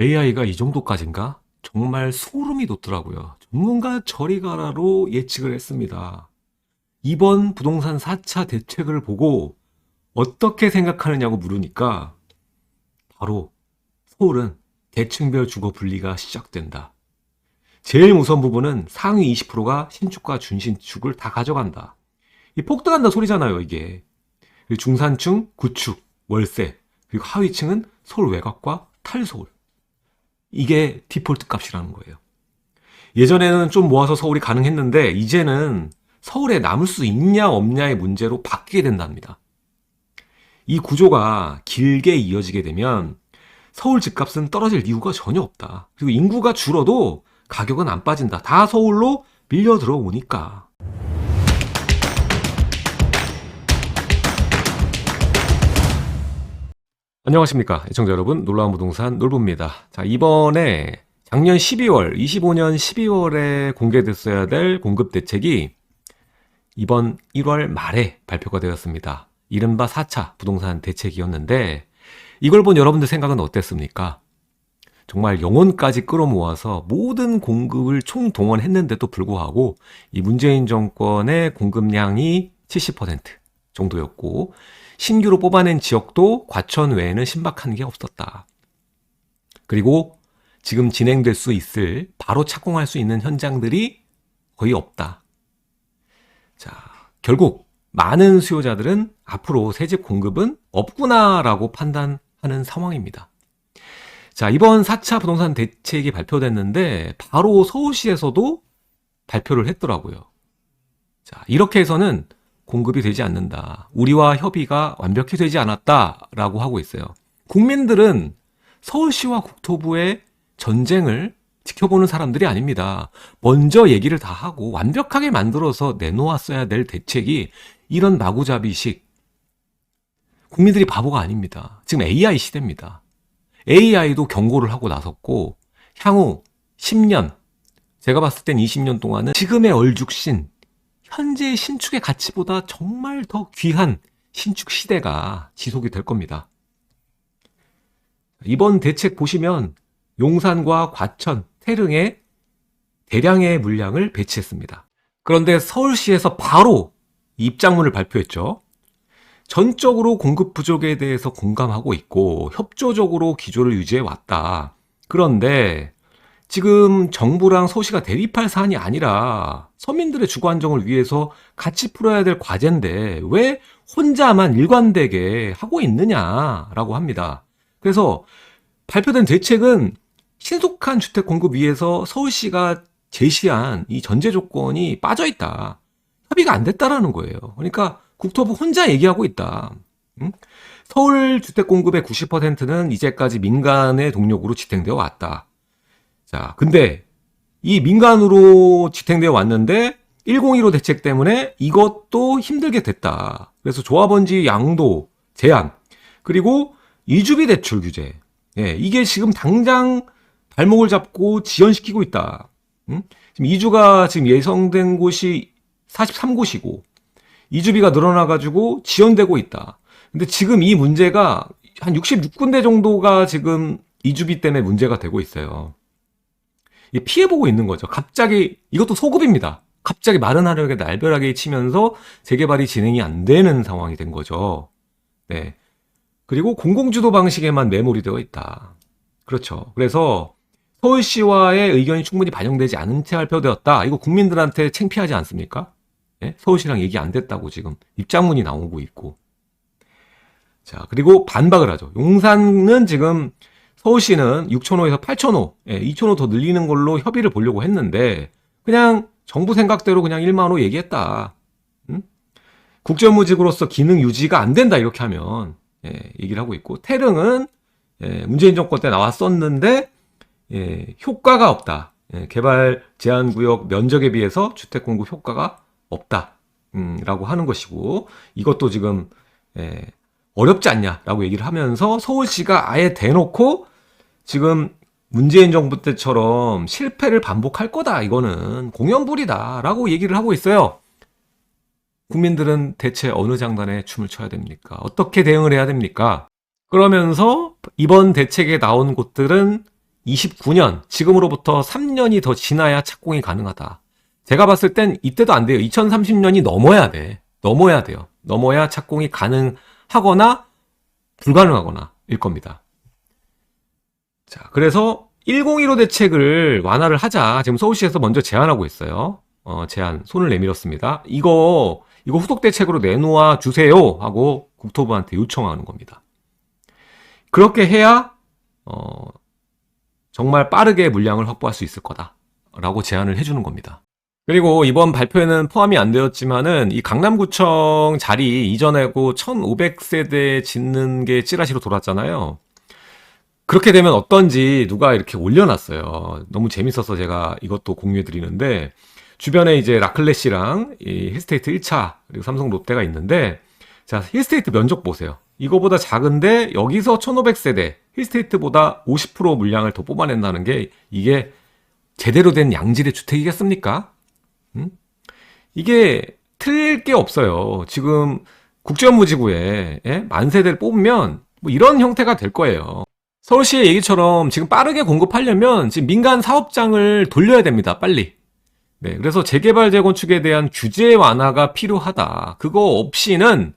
AI가 이 정도까지인가? 정말 소름이 돋더라고요. 전문가 저리 가라로 예측을 했습니다. 이번 부동산 4차 대책을 보고 어떻게 생각하느냐고 물으니까 바로 서울은 계층별 주거 분리가 시작된다. 제일 무서운 부분은 상위 20%가 신축과 준신축을 다 가져간다. 이 폭등한다 소리잖아요, 이게. 중산층, 구축, 월세, 그리고 하위층은 서울 외곽과 탈서울. 이게 디폴트 값이라는 거예요. 예전에는 좀 모아서 서울이 가능했는데 이제는 서울에 남을 수 있냐 없냐의 문제로 바뀌게 된답니다. 이 구조가 길게 이어지게 되면 서울 집값은 떨어질 이유가 전혀 없다. 그리고 인구가 줄어도 가격은 안 빠진다. 다 서울로 밀려 들어오니까. 안녕하십니까. 애청자 여러분. 놀라운 부동산 놀부입니다. 자, 이번에 작년 12월, 25년 12월에 공개됐어야 될 공급 대책이 이번 1월 말에 발표가 되었습니다. 이른바 4차 부동산 대책이었는데 이걸 본 여러분들 생각은 어땠습니까? 정말 영혼까지 끌어모아서 모든 공급을 총동원했는데도 불구하고 이 문재인 정권의 공급량이 70% 정도였고 신규로 뽑아낸 지역도 과천 외에는 신박한 게 없었다. 그리고 지금 진행될 수 있을 바로 착공할 수 있는 현장들이 거의 없다. 자, 결국 많은 수요자들은 앞으로 새집 공급은 없구나라고 판단하는 상황입니다. 자, 이번 4차 부동산 대책이 발표됐는데 바로 서울시에서도 발표를 했더라고요. 자, 이렇게 해서는 공급이 되지 않는다. 우리와 협의가 완벽히 되지 않았다라고 하고 있어요. 국민들은 서울시와 국토부의 전쟁을 지켜보는 사람들이 아닙니다. 먼저 얘기를 다 하고 완벽하게 만들어서 내놓았어야 될 대책이 이런 마구잡이식 국민들이 바보가 아닙니다. 지금 AI 시대입니다. AI도 경고를 하고 나섰고 향후 10년 제가 봤을 땐 20년 동안은 지금의 얼죽신 현재의 신축의 가치보다 정말 더 귀한 신축 시대가 지속이 될 겁니다. 이번 대책 보시면 용산과 과천, 태릉에 대량의 물량을 배치했습니다. 그런데 서울시에서 바로 입장문을 발표했죠. 전적으로 공급 부족에 대해서 공감하고 있고 협조적으로 기조를 유지해 왔다. 그런데 지금 정부랑 서울시가 대립할 사안이 아니라 서민들의 주거 안정을 위해서 같이 풀어야 될 과제인데 왜 혼자만 일관되게 하고 있느냐라고 합니다. 그래서 발표된 대책은 신속한 주택 공급 위해서 서울시가 제시한 이 전제 조건이 빠져 있다. 협의가 안 됐다라는 거예요. 그러니까 국토부 혼자 얘기하고 있다. 응? 서울 주택 공급의 90%는 이제까지 민간의 동력으로 지탱되어 왔다. 자, 근데 이 민간으로 지탱되어 왔는데 1015 대책 때문에 이것도 힘들게 됐다. 그래서 조합원지 양도 제한 그리고 이주비 대출 규제. 예, 이게 지금 당장 발목을 잡고 지연시키고 있다. 응? 지금 이주가 지금 예상된 곳이 43곳이고 이주비가 늘어나 가지고 지연되고 있다. 근데 지금 이 문제가 한 66군데 정도가 지금 이주비 때문에 문제가 되고 있어요. 피해보고 있는 거죠. 갑자기, 이것도 소급입니다. 갑자기 마른 하늘에 날벼락이 치면서 재개발이 진행이 안 되는 상황이 된 거죠. 네. 그리고 공공주도 방식에만 매몰이 되어 있다. 그렇죠. 그래서 서울시와의 의견이 충분히 반영되지 않은 채 발표되었다. 이거 국민들한테 창피하지 않습니까? 예? 서울시랑 얘기 안 됐다고 지금 입장문이 나오고 있고. 자, 그리고 반박을 하죠. 용산은 지금 서울시는 6,000호에서 8,000호, 예, 2,000호 더 늘리는 걸로 협의를 보려고 했는데 그냥 정부 생각대로 그냥 1만 호 얘기했다. 음? 국제무직으로서 기능 유지가 안 된다 이렇게 하면 예, 얘기를 하고 있고 태릉은 예, 문재인 정권 때 나왔었는데 예, 효과가 없다. 예, 개발 제한 구역 면적에 비해서 주택 공급 효과가 없다. 음, 라고 하는 것이고 이것도 지금 예, 어렵지 않냐라고 얘기를 하면서 서울시가 아예 대놓고 지금 문재인 정부 때처럼 실패를 반복할 거다. 이거는 공연불이다라고 얘기를 하고 있어요. 국민들은 대체 어느 장단에 춤을 춰야 됩니까? 어떻게 대응을 해야 됩니까? 그러면서 이번 대책에 나온 곳들은 2029년, 지금으로부터 3년이 더 지나야 착공이 가능하다. 제가 봤을 땐 이때도 안 돼요. 2030년이 넘어야 돼. 넘어야 돼요. 넘어야 착공이 가능하거나 불가능하거나 일 겁니다. 자, 그래서 1015 대책을 완화를 하자. 지금 서울시에서 먼저 제안하고 있어요. 어, 제안, 손을 내밀었습니다. 이거, 이거 후속 대책으로 내놓아 주세요. 하고 국토부한테 요청하는 겁니다. 그렇게 해야, 어, 정말 빠르게 물량을 확보할 수 있을 거다. 라고 제안을 해주는 겁니다. 그리고 이번 발표에는 포함이 안 되었지만은 이 강남구청 자리 이전하고 1500세대 짓는 게 찌라시로 돌았잖아요. 그렇게 되면 어떤지 누가 이렇게 올려놨어요. 너무 재밌어서 제가 이것도 공유해 드리는데 주변에 이제 라클래시랑 이 힐스테이트 1차 그리고 삼성 롯데가 있는데 자 힐스테이트 면적 보세요. 이거보다 작은데 여기서 1500세대 힐스테이트보다 50% 물량을 더 뽑아낸다는 게 이게 제대로 된 양질의 주택이겠습니까? 음? 이게 틀릴 게 없어요. 지금 국제업무지구에 예? 만 세대를 뽑으면 뭐 이런 형태가 될 거예요. 서울시의 얘기처럼 지금 빠르게 공급하려면 지금 민간 사업장을 돌려야 됩니다. 빨리. 네, 그래서 재개발 재건축에 대한 규제 완화가 필요하다. 그거 없이는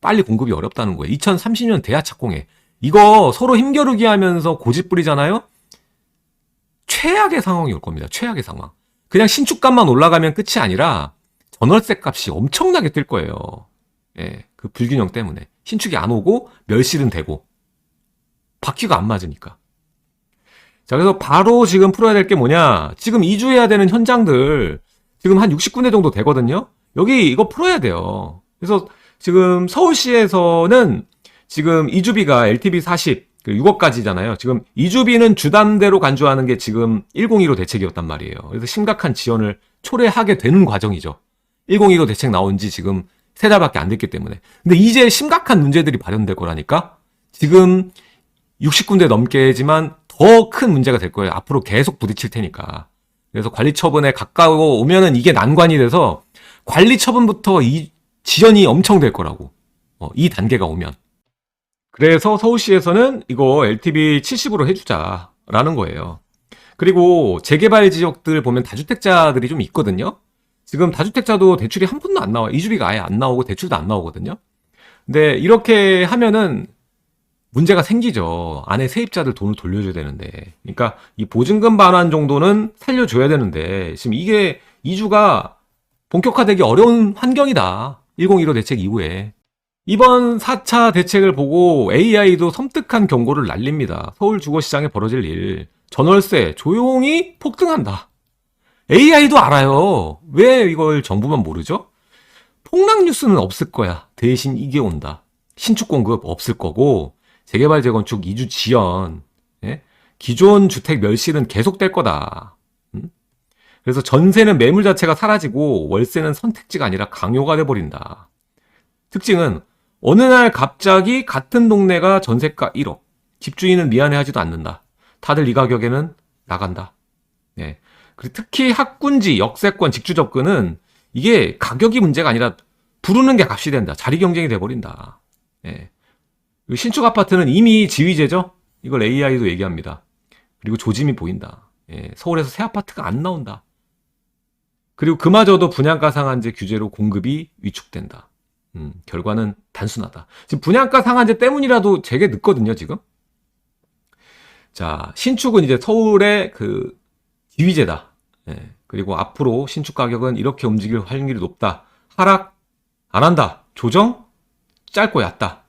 빨리 공급이 어렵다는 거예요. 2030년 대야 착공해. 이거 서로 힘겨루기 하면서 고집 부리잖아요? 최악의 상황이 올 겁니다. 최악의 상황. 그냥 신축값만 올라가면 끝이 아니라 전월세 값이 엄청나게 뜰 거예요. 예, 그 불균형 때문에. 신축이 안 오고 멸실은 되고. 바퀴가 안 맞으니까. 자, 그래서 바로 지금 풀어야 될 게 뭐냐. 지금 이주해야 되는 현장들 지금 한 60군데 정도 되거든요. 여기 이거 풀어야 돼요. 그래서 지금 서울시에서는 지금 이주비가 LTV 40, 6억까지잖아요. 지금 이주비는 주담대로 간주하는 게 지금 1015 대책이었단 말이에요. 그래서 심각한 지원을 초래하게 되는 과정이죠. 1015 대책 나온 지 지금 세 달밖에 안 됐기 때문에. 근데 이제 심각한 문제들이 발현될 거라니까? 지금 60군데 넘게지만 더 큰 문제가 될 거예요. 앞으로 계속 부딪힐 테니까. 그래서 관리 처분에 가까워 오면은 이게 난관이 돼서 관리 처분부터 이 지연이 엄청 될 거라고. 어, 이 단계가 오면. 그래서 서울시에서는 이거 LTV 70으로 해주자라는 거예요. 그리고 재개발 지역들 보면 다주택자들이 좀 있거든요. 지금 다주택자도 대출이 한 푼도 안 나와. 이주비가 아예 안 나오고 대출도 안 나오거든요. 근데 이렇게 하면은 문제가 생기죠. 안에 세입자들 돈을 돌려줘야 되는데. 그러니까 이 보증금 반환 정도는 살려줘야 되는데 지금 이게 이주가 본격화되기 어려운 환경이다. 1015 대책 이후에. 이번 4차 대책을 보고 AI도 섬뜩한 경고를 날립니다. 서울 주거시장에 벌어질 일. 전월세 조용히 폭등한다. AI도 알아요. 왜 이걸 정부만 모르죠? 폭락 뉴스는 없을 거야. 대신 이게 온다. 신축 공급 없을 거고 재개발 재건축 이주 지연 예? 기존 주택 멸실은 계속될 거다. 음? 그래서 전세는 매물 자체가 사라지고 월세는 선택지가 아니라 강요가 돼 버린다. 특징은 어느 날 갑자기 같은 동네가 전세가 1억. 집주인은 미안해하지도 않는다. 다들 이 가격에는 나간다. 예. 그리고 특히 학군지, 역세권, 직주 접근은 이게 가격이 문제가 아니라 부르는 게 값이 된다. 자리 경쟁이 돼버린다. 예. 신축 아파트는 이미 지위제죠? 이걸 AI도 얘기합니다. 그리고 조짐이 보인다. 예. 서울에서 새 아파트가 안 나온다. 그리고 그마저도 분양가 상한제 규제로 공급이 위축된다. 음, 결과는 단순하다. 지금 분양가 상한제 때문이라도 되게 늦거든요, 지금. 자, 신축은 이제 서울의 그 지위제다. 예, 그리고 앞으로 신축 가격은 이렇게 움직일 확률이 높다. 하락 안 한다. 조정 짧고 얕다.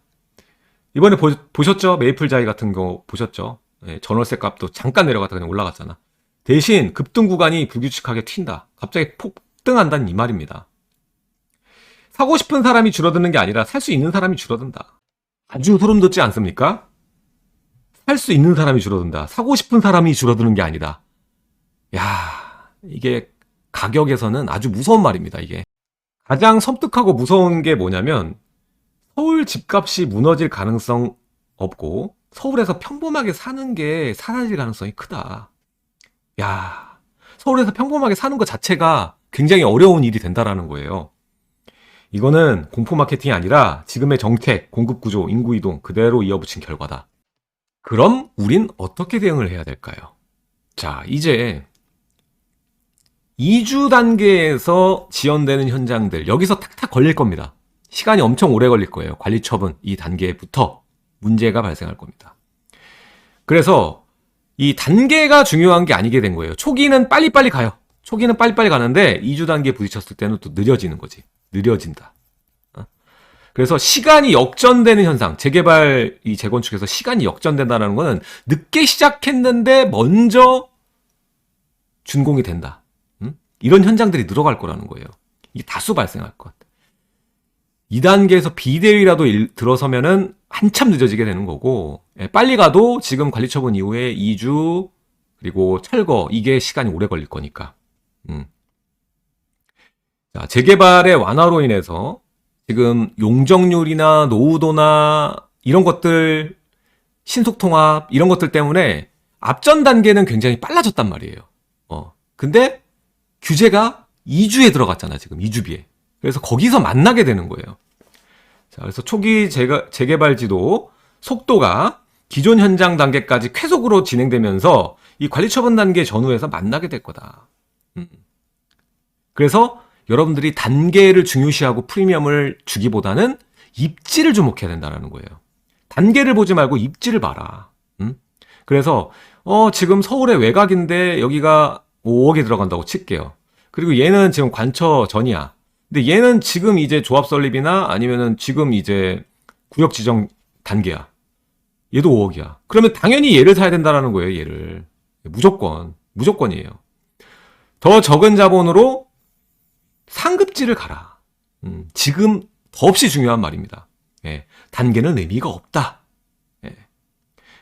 이번에 보, 셨죠 메이플 자이 같은 거 보셨죠? 예, 전월세 값도 잠깐 내려갔다 그냥 올라갔잖아. 대신 급등 구간이 불규칙하게 튄다. 갑자기 폭등한다는 이 말입니다. 사고 싶은 사람이 줄어드는 게 아니라 살 수 있는 사람이 줄어든다. 아주 소름 돋지 않습니까? 살 수 있는 사람이 줄어든다. 사고 싶은 사람이 줄어드는 게 아니다. 야, 이게 가격에서는 아주 무서운 말입니다, 이게. 가장 섬뜩하고 무서운 게 뭐냐면 서울 집값이 무너질 가능성 없고 서울에서 평범하게 사는 게 사라질 가능성이 크다. 야, 서울에서 평범하게 사는 것 자체가 굉장히 어려운 일이 된다라는 거예요. 이거는 공포 마케팅이 아니라 지금의 정책, 공급 구조, 인구 이동 그대로 이어붙인 결과다. 그럼 우린 어떻게 대응을 해야 될까요? 자, 이제 2주 단계에서 지연되는 현장들, 여기서 탁탁 걸릴 겁니다. 시간이 엄청 오래 걸릴 거예요. 관리 처분 이 단계부터 문제가 발생할 겁니다. 그래서 이 단계가 중요한 게 아니게 된 거예요. 초기는 빨리빨리 가요. 초기는 빨리빨리 가는데 2주 단계에 부딪혔을 때는 또 느려지는 거지. 느려진다. 어? 그래서 시간이 역전되는 현상, 재개발 이 재건축에서 시간이 역전된다는 거는 늦게 시작했는데 먼저 준공이 된다. 음? 이런 현장들이 늘어갈 거라는 거예요. 이게 다수 발생할 것. 2단계에서 비대위라도 일- 들어서면은 한참 늦어지게 되는 거고, 예, 빨리 가도 지금 관리 처분 이후에 2주, 그리고 철거, 이게 시간이 오래 걸릴 거니까. 음. 자, 재개발의 완화로 인해서 지금 용적률이나 노후도나 이런 것들, 신속 통합, 이런 것들 때문에 앞전 단계는 굉장히 빨라졌단 말이에요. 어. 근데 규제가 2주에 들어갔잖아, 지금 2주비에. 그래서 거기서 만나게 되는 거예요. 자, 그래서 초기 재가, 재개발 지도 속도가 기존 현장 단계까지 쾌속으로 진행되면서 이 관리 처분 단계 전후에서 만나게 될 거다. 음. 그래서 여러분들이 단계를 중요시하고 프리미엄을 주기보다는 입지를 주목해야 된다는 거예요. 단계를 보지 말고 입지를 봐라. 음? 그래서 어 지금 서울의 외곽인데 여기가 5억에 들어간다고 칠게요. 그리고 얘는 지금 관처 전이야. 근데 얘는 지금 이제 조합 설립이나 아니면은 지금 이제 구역 지정 단계야. 얘도 5억이야. 그러면 당연히 얘를 사야 된다라는 거예요, 얘를. 무조건. 무조건이에요. 더 적은 자본으로 상급지를 가라. 음, 지금 더없이 중요한 말입니다. 예, 단계는 의미가 없다. 예.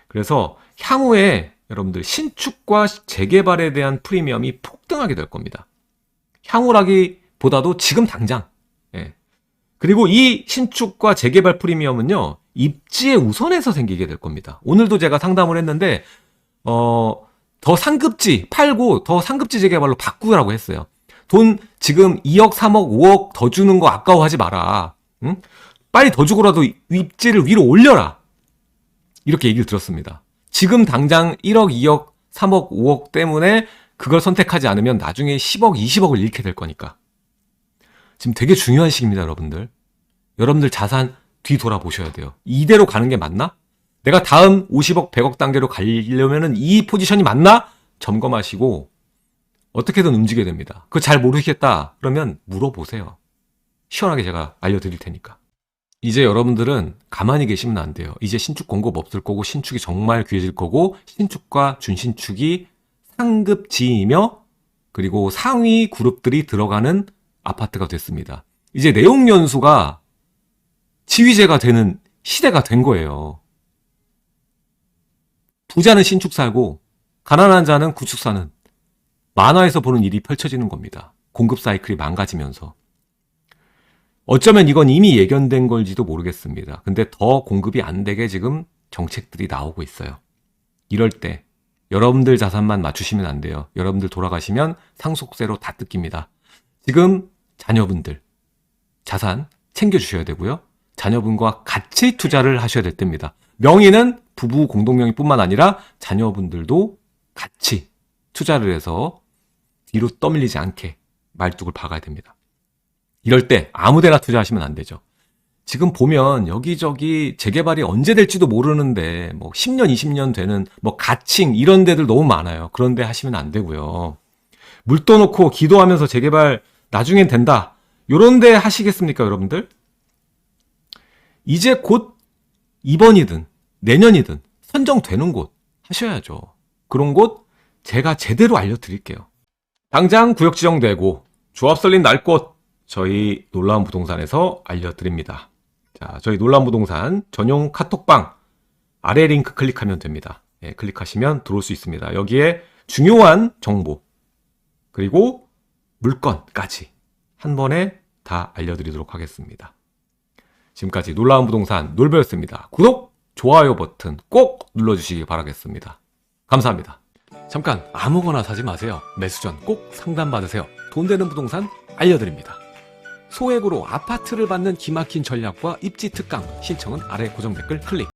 그래서 향후에 여러분들 신축과 재개발에 대한 프리미엄이 폭등하게 될 겁니다. 향후라기 보다도 지금 당장. 예. 그리고 이 신축과 재개발 프리미엄은요, 입지에 우선해서 생기게 될 겁니다. 오늘도 제가 상담을 했는데, 어, 더 상급지 팔고 더 상급지 재개발로 바꾸라고 했어요. 돈 지금 2억, 3억, 5억 더 주는 거 아까워하지 마라. 응? 빨리 더 주고라도 입지를 위로 올려라. 이렇게 얘기를 들었습니다. 지금 당장 1억, 2억, 3억, 5억 때문에 그걸 선택하지 않으면 나중에 10억, 20억을 잃게 될 거니까. 지금 되게 중요한 시기입니다, 여러분들. 여러분들 자산 뒤 돌아보셔야 돼요. 이대로 가는 게 맞나? 내가 다음 50억, 100억 단계로 가려면은 이 포지션이 맞나? 점검하시고 어떻게든 움직여야 됩니다. 그거 잘 모르겠다. 그러면 물어보세요. 시원하게 제가 알려드릴 테니까. 이제 여러분들은 가만히 계시면 안 돼요. 이제 신축 공급 없을 거고 신축이 정말 귀해질 거고 신축과 준신축이 상급 지이며 그리고 상위 그룹들이 들어가는 아파트가 됐습니다. 이제 내용 연수가 지휘제가 되는 시대가 된 거예요. 부자는 신축 살고 가난한 자는 구축 사는 만화에서 보는 일이 펼쳐지는 겁니다. 공급 사이클이 망가지면서. 어쩌면 이건 이미 예견된 걸지도 모르겠습니다. 근데 더 공급이 안 되게 지금 정책들이 나오고 있어요. 이럴 때 여러분들 자산만 맞추시면 안 돼요. 여러분들 돌아가시면 상속세로 다 뜯깁니다. 지금 자녀분들 자산 챙겨주셔야 되고요. 자녀분과 같이 투자를 하셔야 될 때입니다. 명의는 부부 공동명의뿐만 아니라 자녀분들도 같이 투자를 해서 뒤로 떠밀리지 않게 말뚝을 박아야 됩니다. 이럴 때 아무데나 투자하시면 안 되죠. 지금 보면 여기저기 재개발이 언제 될지도 모르는데 뭐 10년, 20년 되는 뭐 가칭 이런 데들 너무 많아요. 그런데 하시면 안 되고요. 물 떠 놓고 기도하면서 재개발 나중엔 된다. 요런 데 하시겠습니까, 여러분들? 이제 곧 이번이든 내년이든 선정되는 곳 하셔야죠. 그런 곳 제가 제대로 알려드릴게요. 당장 구역 지정되고 조합 설린 날 곳 저희 놀라운 부동산에서 알려드립니다. 자, 저희 놀라운 부동산 전용 카톡방 아래 링크 클릭하면 됩니다. 예, 클릭하시면 들어올 수 있습니다. 여기에 중요한 정보 그리고 물건까지 한 번에 다 알려드리도록 하겠습니다. 지금까지 놀라운 부동산 놀배였습니다. 구독, 좋아요 버튼 꼭 눌러주시기 바라겠습니다. 감사합니다. 잠깐 아무거나 사지 마세요. 매수 전 꼭 상담받으세요. 돈 되는 부동산 알려드립니다. 소액으로 아파트를 받는 기막힌 전략과 입지 특강 신청은 아래 고정 댓글 클릭.